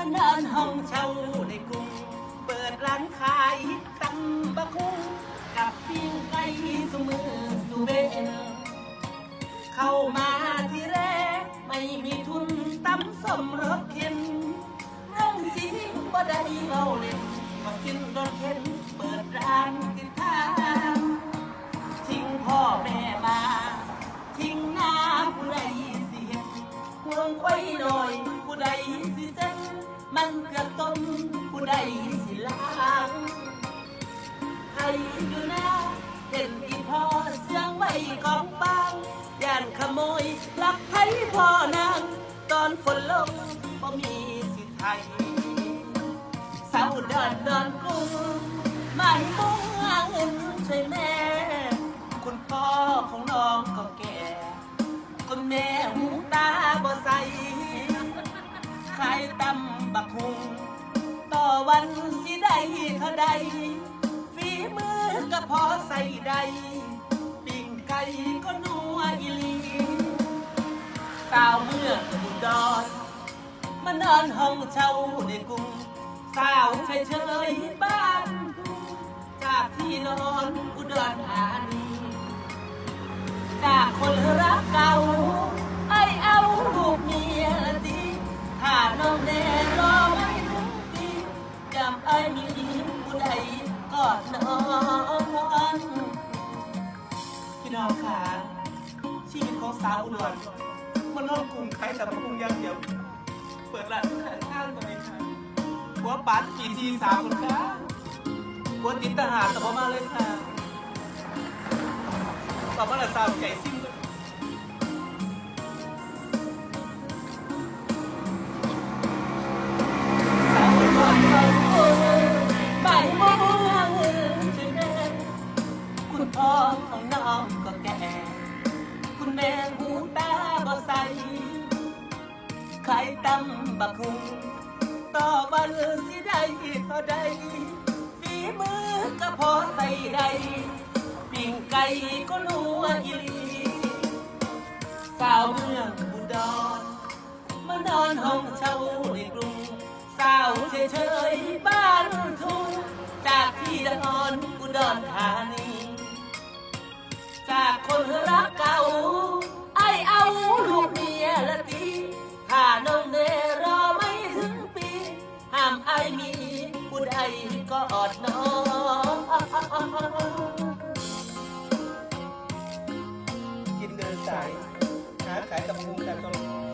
บ้านนอนห้องเช่าในกรุง เปิดร้านขายตำบะคุงกับปิ้งไก่สุมือสุเบนเข้ามาที่แรก ไม่มีทุนตำสมรถเข็นเรื่องจริงบ่ได้เอาเล่นมากินรถเข็นเปิดร้านติดทาง อยู่นะเห็นอีพ่อเสียงไว้กองฟางย่านขโมยลักไทยพ่อนางตอนฝนลงบ่มีสิไทยเศร้าดอนดอนกุ้งไม่มุ่งหาเงินช่วยแม่ คุณพ่อของน้องก็แก่คุณแม่หูตาบ่ใสขายตำบักหุงต่อวันสิได้เท่าใด พอใส่ได้ปิ้งไก่ก็นัวอีลีสาวเมื่ออุดรมานอนห้องเช่าในกรุงสาวเฉยๆบ้านจากที่นอนอุดรธานีจากคนรักเก่าไอเอาลูกเมียละทีถ้าน้องแน่รอไม่ถึงปีจำไอมีผู้ใด อดนอนพี่น้องค่ะชีวิตของสาวอุดรมันนองกรุงใครแต่พระกรุงยังเดียว เปิดร้านขายข้าวตัวเองค่ะหัวปัดกี่ทีสามคนค่ะหัวติดทหารแต่พอมาเลยค่ะตอบว่าละสาวไก่ซิ่ง ขายตำบักคุงต่อวันสิได้เท่ใดฝีมือก็พอใส่ได้ปิ้งไก่ก็นัวอีหลีสาวเมืองอุดรมานอนห้องเช่าในกรุงสาวเฉยๆบ้านทุ่งจากที่นอนอุดรธานี กินเดิน